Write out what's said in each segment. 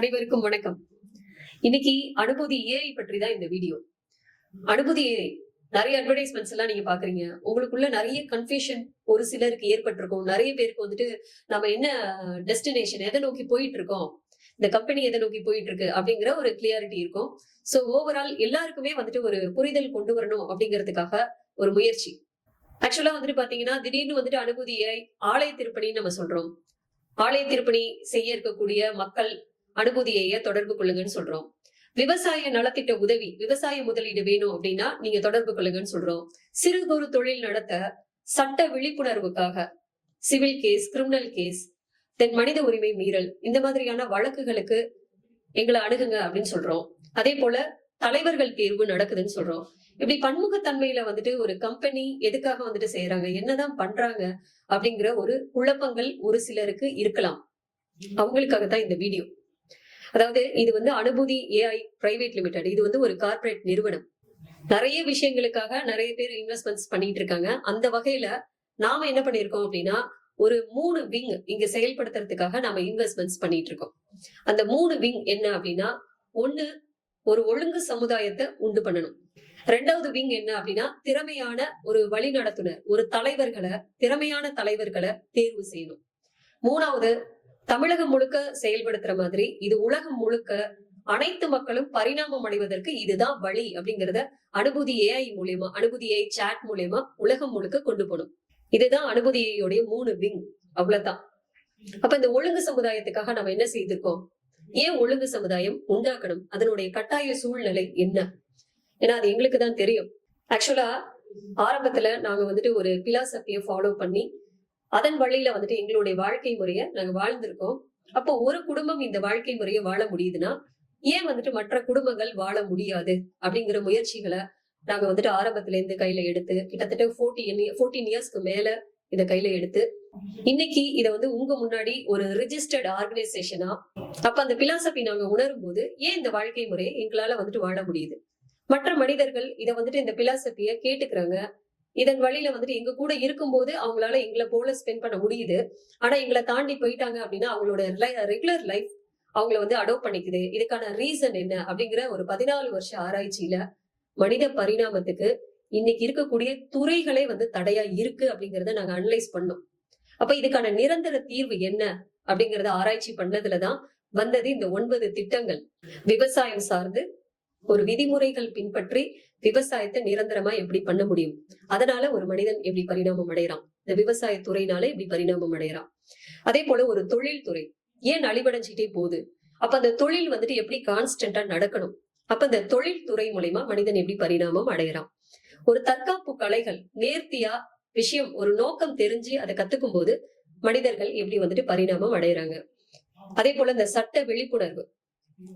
அனைவருக்கும் வணக்கம். இன்னைக்கு அனுபூதி ஏஐ பற்றி தான் இந்த வீடியோ. அனுபூதி ஏஐ நிறைய அட்வர்டைஸ்மெண்ட்ஸ் எல்லாம் நீங்க பாக்குறீங்க. உங்களுக்குள்ள நிறைய கன்ஃபியூஷன் ஒரு சிலருக்கு ஏற்பட்டிருக்கும். நிறைய பேருக்கு வந்துட்டு நம்ம என்ன டெஸ்டினேஷன் எதை நோக்கி போயிட்டு இருக்கோம் இந்த கம்பெனி எதை நோக்கி போயிட்டு இருக்கு அப்படிங்கிற ஒரு கிளியாரிட்டி இருக்கும். ஸோ ஓவரால் எல்லாருக்குமே வந்துட்டு ஒரு புரிதல் கொண்டு வரணும் அப்படிங்கிறதுக்காக ஒரு முயற்சி. ஆக்சுவலா வந்துட்டு பாத்தீங்கன்னா திடீர்னு வந்துட்டு அனுபூதியை ஆலய திருப்பணின்னு நம்ம சொல்றோம். ஆலய திருப்பணி செய்ய இருக்கக்கூடிய மக்கள் அனுபூதியையே தொடர்பு கொள்ளுங்கன்னு சொல்றோம். விவசாய நலத்திட்ட உதவி விவசாய முதலீடு வேணும் அப்படின்னா நீங்க தொடர்பு கொள்ளுங்கன்னு சொல்றோம். சிறு குறு தொழில் நடத்த சட்ட விழிப்புணர்வுக்காக civil case criminal case then மனித உரிமை மீறல் இந்த மாதிரியான வழக்குகளுக்கு எங்களை அணுகுங்க அப்படின்னு சொல்றோம். அதே போல தலைவர்கள் தேர்வு நடக்குதுன்னு சொல்றோம். இப்படி பன்முகத்தன்மையில வந்துட்டு ஒரு கம்பெனி எதுக்காக வந்துட்டு செய்யறாங்க என்னதான் பண்றாங்க அப்படிங்கிற ஒரு குழப்பங்கள் ஒரு சிலருக்கு இருக்கலாம். அவங்களுக்காக தான் இந்த வீடியோ அதாவது இது வந்து அனுபூதி ஏஐ பிரைவேட் லிமிடெட் இது வந்து ஒரு கார்பரேட் நிறுவனம். நிறைய விஷயங்களுக்காக நிறைய பேர் இன்வெஸ்ட்மெண்ட்ஸ் பண்ணிட்டு இருக்காங்க. அந்த வகையில நாம என்ன பண்ணிருக்கோம் அப்படின்னா ஒரு மூணு விங் இங்க செயல்படுத்துறதுக்காக நாம இன்வெஸ்ட்மெண்ட்ஸ் பண்ணிட்டு இருக்கோம். அந்த மூணு விங் என்ன அப்படின்னா ஒண்ணு ஒரு ஒழுங்கு சமுதாயத்தை உண்டு பண்ணணும். ரெண்டாவது விங் என்ன அப்படின்னா திறமையான ஒரு வழிநடத்துனர் ஒரு தலைவர்களை திறமையான தலைவர்களை தேர்வு செய்யணும். மூணாவது தமிழகம் முழுக்க செயல்படுத்துற மாதிரி இது உலகம் முழுக்க அனைத்து மக்களும் பரிணாமம் அடைவதற்கு இதுதான் வழி அப்படிங்கறத அனுபூதி ஏஐ மூலியமா அனுபூதி ஏஐ சாட் மூலியமா உலகம் முழுக்க கொண்டு போகணும். இதுதான் அனுபூதி ஏஐயோடைய மூணு விங் அவ்வளவுதான். அப்ப இந்த ஒழுங்கு சமுதாயத்துக்காக நம்ம என்ன செய்திருக்கோம்? ஏன் ஒழுங்கு சமுதாயம் உண்டாக்கணும்? அதனுடைய கட்டாய சூழ்நிலை என்ன? ஏன்னா அது எங்களுக்கு தான் தெரியும் ஆக்சுவலா ஆரம்பத்துல நாங்க வந்துட்டு ஒரு பிலாசபியை ஃபாலோ பண்ணி அதன் வழியில வந்துட்டு எங்களுடைய வாழ்க்கை முறையை நாங்க வாழ்ந்திருக்கோம். அப்போ ஒரு குடும்பம் இந்த வாழ்க்கை முறையை வாழ முடியுதுன்னா ஏன் வந்துட்டு மற்ற குடும்பங்கள் வாழ முடியாது? அப்படிங்கிற முயற்சிகளை நாங்க வந்துட்டு ஆரம்பத்துல இருந்து கையில எடுத்து கிட்டத்தட்ட ஃபோர்டீன் ஃபோர்டீன் இயர்ஸ்க்கு மேல இத கையில எடுத்து இன்னைக்கு இத வந்து உங்க முன்னாடி ஒரு ரிஜிஸ்டர்ட் ஆர்கனைசேஷனா அப்ப அந்த பிலாசபி நாங்க உணரும் போது ஏன் இந்த வாழ்க்கை முறையை எங்களால வந்துட்டு வாழ முடியுது? மற்ற மனிதர்கள் இதை வந்துட்டு இந்த பிலாசபிய கேட்டுக்கிறாங்க. இதன் வழியில வந்துட்டு எங்க கூட இருக்கும்போது அவங்களால எங்களை போல ஸ்பெண்ட் பண்ண முடியுது. ஆனா எங்களை தாண்டி போயிட்டாங்க அப்படின்னா அவங்களோட ரெகுலர் லைஃப் அவங்கள வந்து அடோப் பண்ணிக்குது. இதுக்கான ரீசன் என்ன அப்படிங்கிற ஒரு பதினாலு வருஷ ஆராய்ச்சியில மனித பரிணாமத்துக்கு இன்னைக்கு இருக்கக்கூடிய துறைகளே வந்து தடையா இருக்கு அப்படிங்கறத நாங்க அனலைஸ் பண்ணோம். அப்ப இதுக்கான நிரந்தர தீர்வு என்ன அப்படிங்கறத ஆராய்ச்சி பண்ணதுலதான் வந்தது இந்த ஒன்பது திட்டங்கள். விவசாயம் சார்ந்து ஒரு விதிமுறைகள் பின்பற்றி விவசாயத்தை நிரந்தரமா எப்படி பண்ண முடியும்? அதனால ஒரு மனிதன் எப்படி பரிணாமம் அடைகிறான்? இந்த விவசாய துறையினால எப்படி பரிணாமம் அடைகிறான்? அதே போல ஒரு தொழில் துறை ஏன் அழிவடைஞ்சிட்டே போகுது? அப்ப அந்த தொழில் வந்துட்டு எப்படி கான்ஸ்டன்டா நடக்கணும்? அப்ப இந்த தொழில் துறை மூலயமா மனிதன் எப்படி பரிணாமம் அடைகிறான்? ஒரு தற்காப்பு கலைகள் நேர்த்தியா விஷயம் ஒரு நோக்கம் தெரிஞ்சு அதை கத்துக்கும் போது மனிதர்கள் எப்படி வந்துட்டு பரிணாமம் அடைகிறாங்க? அதே போல இந்த சட்ட விழிப்புணர்வு.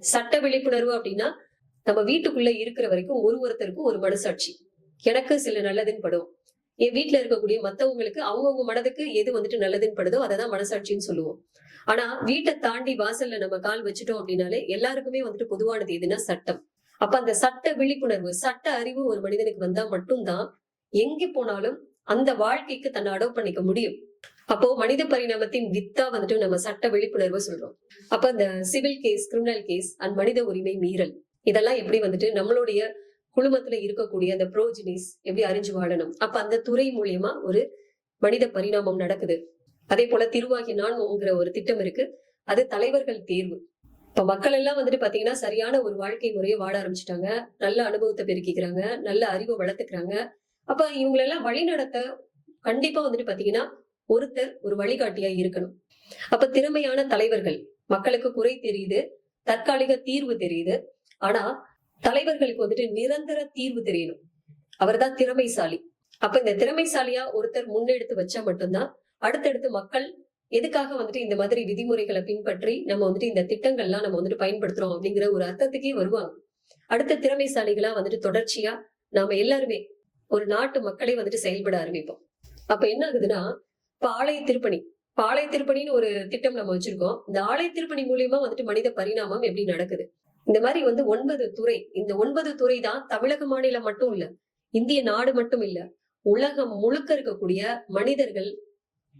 சட்ட விழிப்புணர்வு அப்படின்னா நம்ம வீட்டுக்குள்ள இருக்கிற வரைக்கும் ஒரு ஒருத்தருக்கும் ஒரு மனசாட்சி. எனக்கு சில நல்லதுன்னு படும். என் வீட்டுல இருக்கக்கூடிய மத்தவங்களுக்கு அவங்கவுங்க மனதுக்கு எது வந்துட்டு நல்லதுன்னு படுதோ அதை தான் மனசாட்சின்னு சொல்லுவோம். ஆனா வீட்டை தாண்டி வாசல்ல நம்ம கால் வச்சுட்டோம் அப்படின்னாலே எல்லாருக்குமே வந்துட்டு பொதுவானது எதுனா சட்டம். அப்ப அந்த சட்ட விழிப்புணர்வு சட்ட அறிவு ஒரு மனிதனுக்கு வந்தா மட்டும்தான் எங்க போனாலும் அந்த வாழ்க்கைக்கு தன்னை அடோப் பண்ணிக்க முடியும். அப்போ மனித பரிணாமத்தின் வித்தா வந்துட்டு நம்ம சட்ட விழிப்புணர்வு சொல்றோம். அப்ப இந்த civil case criminal case and மனித உரிமை மீறல். இதெல்லாம் எப்படி வந்துட்டு நம்மளுடைய குழுமத்துல இருக்கக்கூடிய அந்த ப்ரோஜினிஸ் எப்படி அறிஞ்சு வாழணும்? அப்ப அந்த துறை மூலியமா ஒரு மனித பரிணாமம் நடக்குது. அதே போல திருவாகி நான்ங்கிற ஒரு திட்டம் இருக்கு. அது தலைவர்கள் தேர்வு. இப்ப மக்கள் எல்லாம் வந்துட்டு பாத்தீங்கன்னா சரியான ஒரு வாழ்க்கை முறையை வாழ ஆரம்பிச்சுட்டாங்க. நல்ல அனுபவத்தை பெருக்கிக்கிறாங்க. நல்ல அறிவை வளர்த்துக்கிறாங்க. அப்ப இவங்களெல்லாம் வழி நடத்த கண்டிப்பா வந்துட்டு பாத்தீங்கன்னா ஒருத்தர் ஒரு வழிகாட்டியா இருக்கணும். அப்ப திறமையான தலைவர்கள். மக்களுக்கு குறை தெரியுது. தற்காலிக தீர்வு தெரியுது. ஆனா தலைவர்களுக்கு வந்துட்டு நிரந்தர தீர்வு தெரியணும். அவர்தான் திறமைசாலி. அப்ப இந்த திறமைசாலியா ஒருத்தர் முன்னெடுத்து வச்சா மட்டும்தான் அடுத்தடுத்து மக்கள் எதுக்காக வந்துட்டு இந்த மாதிரி விதிமுறைகளை பின்பற்றி நம்ம வந்துட்டு இந்த திட்டங்கள்லாம் நம்ம வந்துட்டு பயன்படுத்துறோம் அப்படிங்கிற ஒரு அர்த்தத்துக்கே வருவாங்க. அடுத்த திறமைசாலிகளா வந்துட்டு தொடர்ச்சியா நாம எல்லாருமே ஒரு நாட்டு மக்களே வந்துட்டு செயல்பட ஆரம்பிப்போம். அப்ப என்ன ஆகுதுன்னா இப்ப ஆலய திருப்பணி. இப்ப ஆலய திருப்பணின்னு ஒரு திட்டம் நம்ம வச்சிருக்கோம். இந்த ஆலய திருப்பணி மூலியமா வந்துட்டு மனித பரிணாமம் எப்படி நடக்குது? இந்த மாதிரி வந்து ஒன்பது துறை இந்த ஒன்பது துறை தான் தமிழக மாநிலம் மட்டும் இல்ல இந்திய நாடு மட்டும் இல்ல உலகம் முழுக்க இருக்கக்கூடிய மனிதர்கள்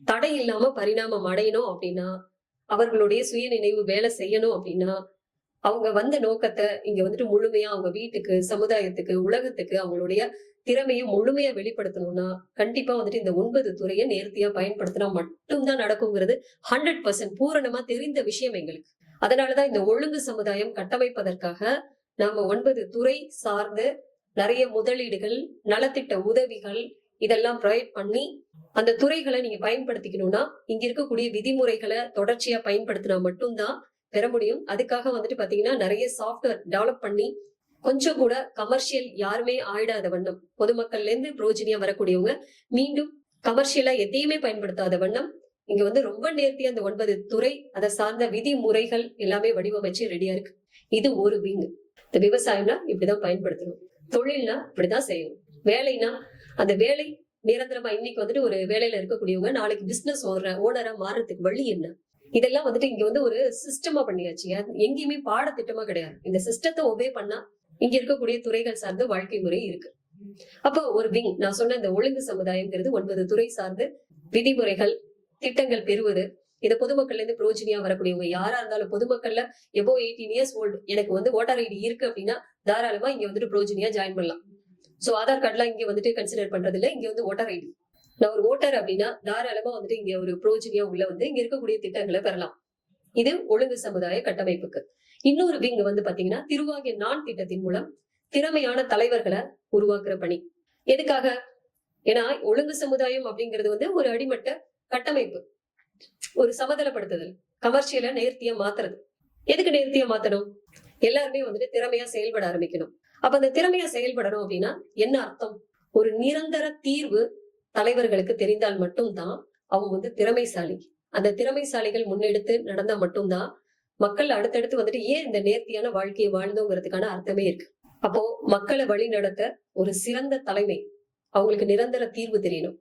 தடை இல்லாம பரிணாமம் அடையணும் அப்படின்னா அவர்களுடைய சுய நினைவு வேலை செய்யணும் அப்படின்னா அவங்க வந்த நோக்கத்தை இங்க வந்துட்டு முழுமையா அவங்க வீட்டுக்கு சமுதாயத்துக்கு உலகத்துக்கு அவங்களுடைய திறமையை முழுமையா வெளிப்படுத்தணும்னா கண்டிப்பா வந்துட்டு இந்த ஒன்பது துறையை நேர்த்தியா பயன்படுத்தினா மட்டும்தான் நடக்குங்கிறது ஹண்ட்ரட் பர்சன்ட் பூரணமா தெரிந்த விஷயம் எங்களுக்கு. அதனாலதான் இந்த ஒழுங்கு சமுதாயம் கட்டமைப்பதற்காக நாம ஒன்பது துறை சார்ந்து நிறைய முதலீடுகள் நலத்திட்ட உதவிகள் இதெல்லாம் ப்ரொவைட் பண்ணி அந்த துறைகளை நீங்க பயன்படுத்திக்கணும்னா இங்க இருக்கக்கூடிய விதிமுறைகளை தொடர்ச்சியா பயன்படுத்தினா மட்டும்தான் பெற முடியும். அதுக்காக வந்துட்டு பாத்தீங்கன்னா நிறைய சாஃப்ட்வேர் டெவலப் பண்ணி கொஞ்சம் கூட கமர்ஷியல் யாருமே ஆயிடாத வண்ணம். பொதுமக்கள்ல இருந்து புரோஜினியா வரக்கூடியவங்க மீண்டும் கமர்ஷியலா எதையுமே பயன்படுத்தாத வண்ணம் இங்க வந்து ரொம்ப நேர்த்தி அந்த ஒன்பது துறை அதை சார்ந்த விதிமுறைகள் எல்லாமே வடிவமைச்சு ரெடியா இருக்கு. இது ஒரு விங் இந்த விவசாயம்னா இப்படிதான் பயன்படுத்தணும். தொழில்னா இப்படிதான் செய்யணும். வேலைனா அந்த வேலை நிரந்தரமா இன்னைக்கு வந்துட்டு ஒரு வேலையில இருக்கக்கூடியவங்க நாளைக்கு பிசினஸ் ஓடுற ஓனரா மாறுறதுக்கு வழி என்ன? இதெல்லாம் வந்துட்டு இங்க வந்து ஒரு சிஸ்டமா பண்ணியாச்சு. எங்கேயுமே பாடத்திட்டமா கிடையாது. இந்த சிஸ்டத்தை ஒபே பண்ணா இங்க இருக்கக்கூடிய துறைகள் சார்ந்த வாழ்க்கை முறை இருக்கு. அப்போ ஒரு விங் நான் சொன்ன இந்த ஒழுங்கு சமுதாயம்ங்கிறது ஒன்பது துறை சார்ந்து விதிமுறைகள் திட்டங்கள் பெறுவது. இதை பொதுமக்கள்ல இருந்து புரோஜனியா வரக்கூடியவங்க யாரா இருந்தாலும் பொதுமக்கள்ல எபோ எயிட்டீன் இயர்ஸ் ஓல்டு எனக்கு வந்து ஓட்டர் ஐடி இருக்கு அப்படின்னா தாராளமா இங்க வந்துட்டு புரோஜனியா ஜாயின் பண்ணலாம். சோ ஆதார் கார்டுலாம் இங்க வந்துட்டு கன்சிடர் பண்றது இல்ல இங்க வந்து ஓட்டர் ஐடி நான் ஒரு ஓட்டர் அப்படின்னா தாராளமா வந்துட்டு இங்க ஒரு புரோஜனியா உள்ள வந்து இங்க இருக்கக்கூடிய திட்டங்களை பெறலாம். இது ஒழுங்கு சமுதாய கட்டமைப்புக்கு. இன்னொரு விங் வந்து பாத்தீங்கன்னா திருவாகிய நான் திட்டத்தின் மூலம் திறமையான தலைவர்களை உருவாக்குற பணி. எதுக்காக? ஏன்னா ஒழுங்கு சமுதாயம் அப்படிங்கிறது வந்து ஒரு அடிமட்ட கட்டமைப்பு. ஒரு சமதளப்படுத்துதல். கமர்ஷியல நேர்த்தியா மாத்துறது. எதுக்கு நேர்த்தியா மாத்தணும்? எல்லாருமே வந்துட்டு திறமையா செயல்பட ஆரம்பிக்கணும். அப்ப அந்த திறமையா செயல்படணும் அப்படின்னா என்ன அர்த்தம்? ஒரு நிரந்தர தீர்வு தலைவர்களுக்கு தெரிந்தால் மட்டும்தான் அவங்க வந்து திறமைசாலி. அந்த திறமைசாலிகள் முன்னெடுத்து நடந்தா மட்டும்தான் மக்கள் அடுத்தடுத்து வந்துட்டு ஏன் இந்த நேர்த்தியான வாழ்க்கையை வாழ்ந்தோங்கிறதுக்கான அர்த்தமே இருக்கு. அப்போ மக்களை வழி நடத்த ஒரு சிறந்த தலைமை. அவங்களுக்கு நிரந்தர தீர்வு தெரியணும்.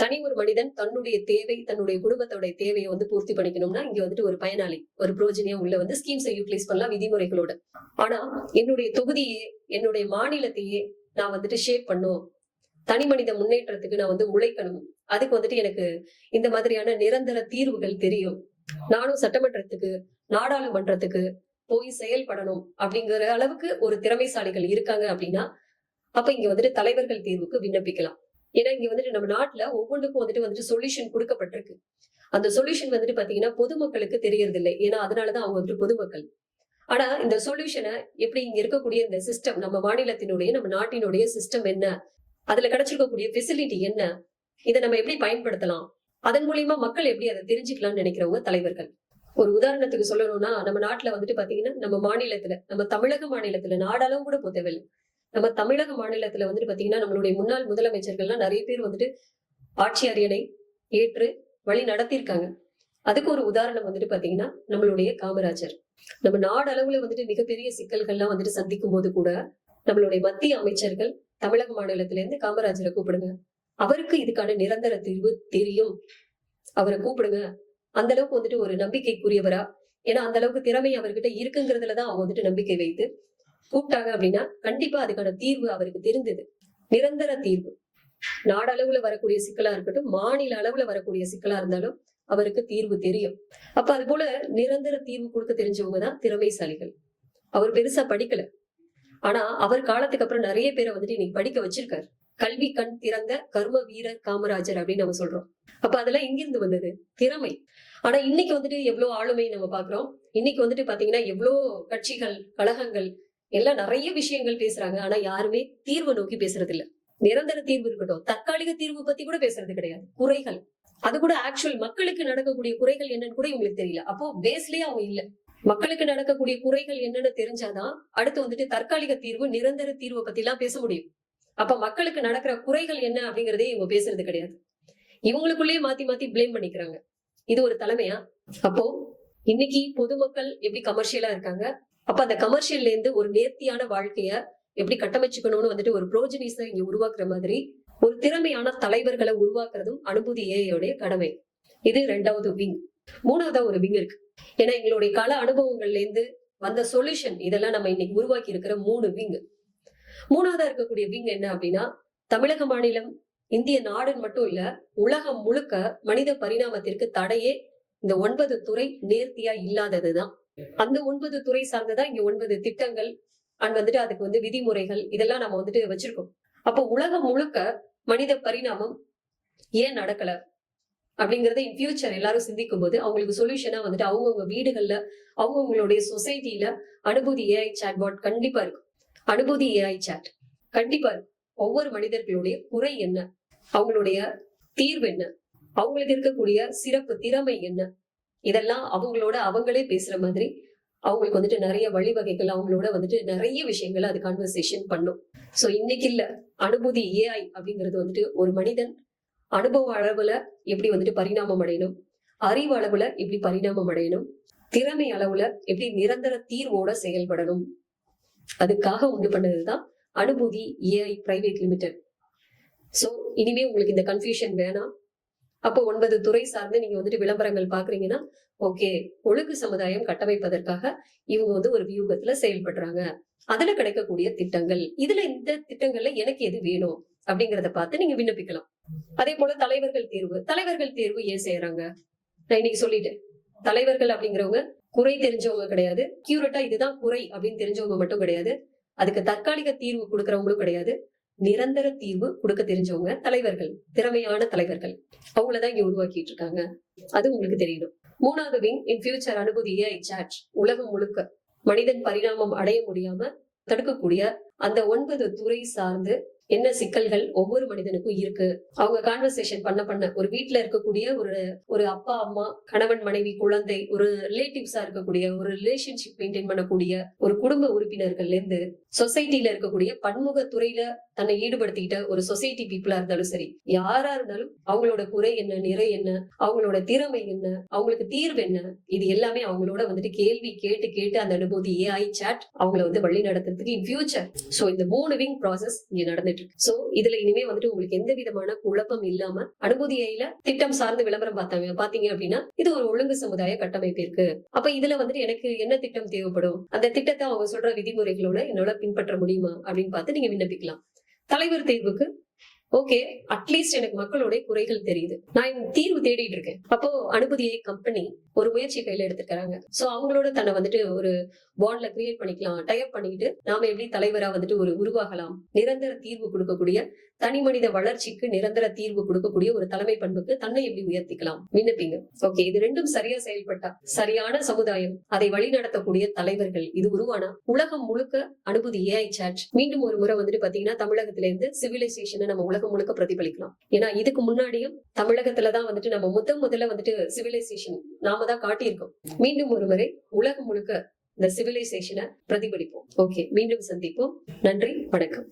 தனி ஒரு மனிதன் தன்னுடைய தேவை தன்னுடைய குடும்பத்தோட தேவையை வந்து பூர்த்தி பண்ணிக்கணும்னா இங்க வந்துட்டு ஒரு பயனாளி ஒரு புரோஜனியா உள்ள வந்து ஸ்கீம்ஸை யூட்டிலைஸ் பண்ணலாம் விதிமுறைகளோட. ஆனா என்னுடைய தொகுதியே என்னுடைய மாநிலத்தையே நான் வந்துட்டு ஷேப் பண்ணும். தனி மனித முன்னேற்றத்துக்கு நான் வந்து உழைக்கணும் அதுக்கு வந்துட்டு எனக்கு இந்த மாதிரியான நிரந்தர தீர்வுகள் தெரியும். நானும் சட்டமன்றத்துக்கு நாடாளுமன்றத்துக்கு போய் செயல்படணும் அப்படிங்கிற அளவுக்கு ஒரு திறமைசாலிகள் இருக்காங்க அப்படின்னா அப்ப இங்க வந்துட்டு தலைவர்கள் தேர்வுக்கு விண்ணப்பிக்கலாம். ஏன்னா இங்க வந்துட்டு நம்ம நாட்டுல ஒவ்வொன்றுக்கும் வந்துட்டு வந்துட்டு சொல்யூஷன் கொடுக்கப்பட்டிருக்கு. அந்த சொல்யூஷன் வந்துட்டு பாத்தீங்கன்னா பொதுமக்களுக்கு தெரியறது இல்லை ஏன்னா அதனாலதான் அவங்க வந்துட்டு பொதுமக்கள். ஆனா இந்த சொல்யூஷனை எப்படி இங்க இருக்கக்கூடிய இந்த சிஸ்டம் நம்ம மாநிலத்தினுடைய நம்ம நாட்டினுடைய சிஸ்டம் என்ன? அதுல கிடைச்சிருக்கக்கூடிய ஃபெசிலிட்டி என்ன? இதை நம்ம எப்படி பயன்படுத்தலாம்? அதன் மூலியமா மக்கள் எப்படி அதை தெரிஞ்சுக்கலாம்னு நினைக்கிறவங்க தலைவர்கள். ஒரு உதாரணத்துக்கு சொல்லணும்னா நம்ம நாட்டுல வந்துட்டு பாத்தீங்கன்னா நம்ம மாநிலத்துல நம்ம தமிழக மாநிலத்துல நாடளவு கூட போக நம்ம தமிழக மாநிலத்துல வந்துட்டு பாத்தீங்கன்னா நம்மளுடைய முன்னாள் முதலமைச்சர்கள்லாம் நிறைய பேர் வந்துட்டு ஆட்சி அரியணை ஏற்று வழி நடத்தியிருக்காங்க. அதுக்கு ஒரு உதாரணம் வந்துட்டு பாத்தீங்கன்னா நம்மளுடைய காமராஜர். நம்ம நாடளவுல வந்துட்டு மிகப்பெரிய சிக்கல்கள்லாம் வந்துட்டு சந்திக்கும் போது கூட நம்மளுடைய மத்திய அமைச்சர்கள் தமிழக மாநிலத்தில இருந்து காமராஜரை கூப்பிடுங்க. அவருக்கு இதுக்கான நிரந்தர தீர்வு தெரியும். அவரை கூப்பிடுங்க. அந்த அளவுக்கு வந்துட்டு ஒரு நம்பிக்கைக்குரியவரா? ஏன்னா அந்த அளவுக்கு திறமை அவர்கிட்ட இருக்குங்கிறதுலதான் அவங்க வந்துட்டு நம்பிக்கை வைத்து கூப்பிட்டாங்க அப்படின்னா கண்டிப்பா அதுக்கான தீர்வு அவருக்கு தெரிந்தது. நிரந்தர தீர்வு. நாடளவுல வரக்கூடிய சிக்கலா இருக்கட்டும் மாநில அளவுல வரக்கூடிய சிக்கலா இருந்தாலும் அவருக்கு தீர்வு தெரியும். அப்ப அது போல நிரந்தர தீர்வு கொடுக்க தெரிஞ்சவங்க தான் திறமைசாலிகள். அவர் பெருசா படிக்கல. ஆனா அவர் காலத்துக்கு அப்புறம் நிறைய பேரை வந்துட்டு இன்னைக்கு படிக்க வச்சிருக்காரு. கல்வி கண் திறந்த கர்ம வீரர் காமராஜர் அப்படின்னு நம்ம சொல்றோம். அப்ப அதெல்லாம் எங்கிருந்து வந்தது? திறமை. ஆனா இன்னைக்கு வந்துட்டு எவ்வளவு ஆளுமை நம்ம பாக்குறோம். இன்னைக்கு வந்துட்டு பாத்தீங்கன்னா எவ்வளவு கட்சிகள் கழகங்கள் எல்லாம் நிறைய விஷயங்கள் பேசுறாங்க. ஆனா யாருமே தீர்வு நோக்கி பேசுறது இல்ல நிரந்தர தீர்வு இருக்கட்டும். தற்காலிக தீர்வு பத்தி கூட பேசுறது கிடையாது. குறைகள். அது கூட ஆக்சுவல் மக்களுக்கு நடக்கக்கூடிய குறைகள் என்னன்னு கூட இவங்களுக்கு தெரியல. அப்போ பேஸ்லயே அவங்க இல்ல. மக்களுக்கு நடக்கக்கூடிய குறைகள் என்னன்னு தெரிஞ்சாதான் அடுத்து வந்துட்டு தற்காலிக தீர்வு நிரந்தர தீர்வை பத்தி எல்லாம் பேச முடியும். அப்ப மக்களுக்கு நடக்கிற குறைகள் என்ன அப்படிங்கறதே இவங்க பேசுறது கிடையாது. இவங்களுக்குள்ளேயே மாத்தி மாத்தி ப்ளேம் பண்ணிக்கிறாங்க. இது ஒரு தலைமையா? அப்போ இன்னைக்கு பொதுமக்கள் எப்படி கமர்ஷியலா இருக்காங்க? அப்ப அந்த கமர்ஷியல்ல இருந்து ஒரு நேர்த்தியான வாழ்க்கைய எப்படி கட்டமைச்சுக்கணும்னு வந்துட்டு ஒரு ப்ரோஜனிஸ இங்க உருவாக்குற மாதிரி ஒரு திறமையான தலைவர்களை உருவாக்குறதும் அனுபூதி ஏஐயோடைய கடமை. இது ரெண்டாவது விங் மூணாவதா ஒரு விங் இருக்கு. ஏன்னா எங்களுடைய கள அனுபவங்கள்ல இருந்து வந்த சொல்யூஷன் இதெல்லாம் நம்ம இன்னைக்கு உருவாக்கி இருக்கிற மூணு விங் மூணாவதா இருக்கக்கூடிய விங் என்ன அப்படின்னா தமிழக மாநிலம் இந்திய நாடுன்னு மட்டும் இல்ல உலகம் முழுக்க மனித பரிணாமத்திற்கு தடையே இந்த ஒன்பது துறை நேர்த்தியா இல்லாததுதான். அந்த ஒன்பது துறை சார்ந்துதான் இங்க ஒன்பது திட்டங்கள் அண்ட் வந்துட்டு அதுக்கு வந்து விதிமுறைகள் இதெல்லாம் நம்ம வந்துட்டு வச்சிருக்கோம். அப்போ உலகம் முழுக்க மனித பரிணாமம் ஏன் நடக்கல? அப்படிங்கறத இன் ஃபியூச்சர் எல்லாரும் சிந்திக்கும் போது அவங்களுக்கு சொல்யூஷனா வந்துட்டு அவங்கவுங்க வீடுகள்ல அவங்கவுங்களுடைய சொசைட்டில அனுபூதி ஏஐ சாட்பாட் கண்டிப்பா இருக்கும். அனுபூதி ஏஐ சாட் கண்டிப்பா இருக்கும். ஒவ்வொரு மனிதர்களுடைய குறை என்ன? அவங்களுடைய தீர்வு என்ன? அவங்களுக்கு இருக்கக்கூடிய சிறப்பு திறமை என்ன? இதெல்லாம் அவங்களோட அவங்களே பேசுற மாதிரி அவங்களுக்கு வந்துட்டு நிறைய வழிவகைகள் அவங்களோட வந்துட்டு நிறைய விஷயங்களை அது கான்வர்சேஷன் பண்ணும். ஸோ இன்னைக்கு இல்ல. அனுபூதி ஏஐ அப்படிங்கிறது வந்துட்டு ஒரு மனிதன் அனுபவ அளவுல எப்படி வந்துட்டு பரிணாமம் அடையணும் அறிவு அளவுல எப்படி பரிணாமம் அடையணும் திறமை அளவுல எப்படி நிரந்தர தீர்வோட செயல்படணும். அதுக்காக உண்டு பண்ணதுதான் அனுபூதி ஏஐ பிரைவேட் லிமிடெட் ஸோ இனிமே உங்களுக்கு இந்த கன்ஃபியூஷன் வேணாம். அப்போ ஒன்பது துறை சார்ந்து நீங்க வந்துட்டு விளம்பரங்கள் பாக்குறீங்கன்னா ஓகே ஒழுங்கு சமுதாயம் கட்டமைப்பதற்காக இவங்க வந்து ஒரு வியூகத்துல செயல்படுறாங்க. அதுல கிடைக்கக்கூடிய திட்டங்கள் இதுல இந்த திட்டங்கள்ல எனக்கு எது வேணும் அப்படிங்கறத பார்த்து நீங்க விண்ணப்பிக்கலாம். அதே போல தலைவர்கள் தேர்வு தலைவர்கள் தேர்வு ஏன் செய்யறாங்க? நான் இன்னைக்கு சொல்லிட்டேன். தலைவர்கள் அப்படிங்கிறவங்க குறை தெரிஞ்சவங்க கிடையாது. கியூரட்டா இதுதான் குறை அப்படின்னு தெரிஞ்சவங்க மட்டும் கிடையாது. அதுக்கு தற்காலிக தீர்வு கொடுக்கறவங்களும் கிடையாது. நிரந்தர தீர்வு கொடுக்க தெரிஞ்சவங்க தலைவர்கள் திறமையான தலைவர்கள். அவங்களதான் இங்க உருவாக்கிட்டு இருக்காங்க அது உங்களுக்கு தெரியணும். மூணாவது விங் இன் ஃபியூச்சர் அனுபூதி ஏஐ சாட் உலகம் முழுக்க மனிதன் பரிணாமம் அடைய முடியாம தடுக்கக்கூடிய அந்த ஒன்பது துறை சார்ந்து என்ன சிக்கல்கள் ஒவ்வொரு மனிதனுக்கும் இருக்கு? அவங்க கான்வர்சேஷன் பண்ண பண்ண ஒரு வீட்டுல இருக்கக்கூடிய ஒரு ஒரு அப்பா அம்மா கணவன் மனைவி குழந்தை ஒரு ரிலேட்டிவ்ஸா இருக்கக்கூடிய ஒரு ரிலேஷன்ஷிப் மெயின்டைன் பண்ணக்கூடிய ஒரு குடும்ப உறுப்பினர்கள்ல இருந்து சொசைட்டில இருக்கக்கூடிய பன்முக துறையில தன்னை ஈடுபடுத்திக்கிட்ட ஒரு சொசைட்டி பீப்புளா இருந்தாலும் சரி யாரா இருந்தாலும் அவங்களோட குறை என்ன நிறை என்ன அவங்களோட திறமை என்ன அவங்களுக்கு தீர்வு என்ன இது எல்லாமே அவங்களோட வந்துட்டு கேள்வி கேட்டு கேட்டு அந்த அனுபவத்தை ஏஐ சாட் அவங்கள வந்து வழி நடத்துறதுக்கு இன் ஃபியூச்சர் சோ இந்த மூணு விங் ப்ராசஸ் இங்க நடந்துட்டு இருக்கு சோ இதுல இனிமே வந்துட்டு உங்களுக்கு எந்த விதமான குழப்பம் இல்லாம அனுபூதி திட்டம் சார்ந்து விளம்பரம் பார்த்தாங்க. பாத்தீங்க அப்படின்னா இது ஒரு ஒழுங்கு சமுதாய கட்டமைப்பு இருக்கு. அப்ப இதுல வந்துட்டு எனக்கு என்ன திட்டம் தேவைப்படும்? அந்த திட்டத்தை அவங்க சொல்ற விதிமுறைகளோட என்னால பின்பற்ற முடியுமா? அப்படின்னு பார்த்து நீங்க விண்ணப்பிக்கலாம். தலைவர் தேர்வுக்கு ஓகே அட்லீஸ்ட் எனக்கு மக்களுடைய குறைகள் தெரியுது. நான் தீர்வு தேடிட்டு இருக்கேன். அப்போ அனுபதியை கம்பெனி ஒரு முயற்சி கையில எடுத்துக்கிறாங்க சோ அவங்களோட தன்னை வந்துட்டு ஒரு பாண்ட்ல கிரியேட் பண்ணிக்கலாம் டைப் பண்ணிட்டு நாம எப்படி தலைவரா வந்துட்டு ஒரு உருவாகலாம் நிரந்தர தீர்வு கொடுக்கக்கூடிய தனி மனித வளர்ச்சிக்கு நிரந்தர தீர்வு கொடுக்கக்கூடிய ஒரு தலைமை பண்புக்கு தன்னை எப்படி உயர்த்திக்கலாம்? விண்ணப்பிங்க. ஓகே இது ரெண்டும் சரியா செயல்பட்டா? சரியான சமுதாயம் அதை வழிநடத்தக்கூடிய தலைவர்கள் இது உருவானா? உலகம் முழுக்க அனுபூதி ஏஐ சாட் மீண்டும் ஒரு முறை வந்துட்டு பாத்தீங்கன்னா தமிழகத்துல இருந்து சிவிலைசேஷனை நம்ம உலகம் முழுக்க பிரதிபலிக்கலாம். ஏன்னா இதுக்கு முன்னாடியும் தமிழகத்துலதான் வந்துட்டு நம்ம முதல் முதல்ல வந்துட்டு சிவிலைசேஷன் நாம தான் காட்டியிருக்கோம். மீண்டும் ஒரு முறை உலகம் முழுக்க இந்த சிவிலைசேஷனை பிரதிபலிப்போம். ஓகே மீண்டும் சந்திப்போம். நன்றி வணக்கம்.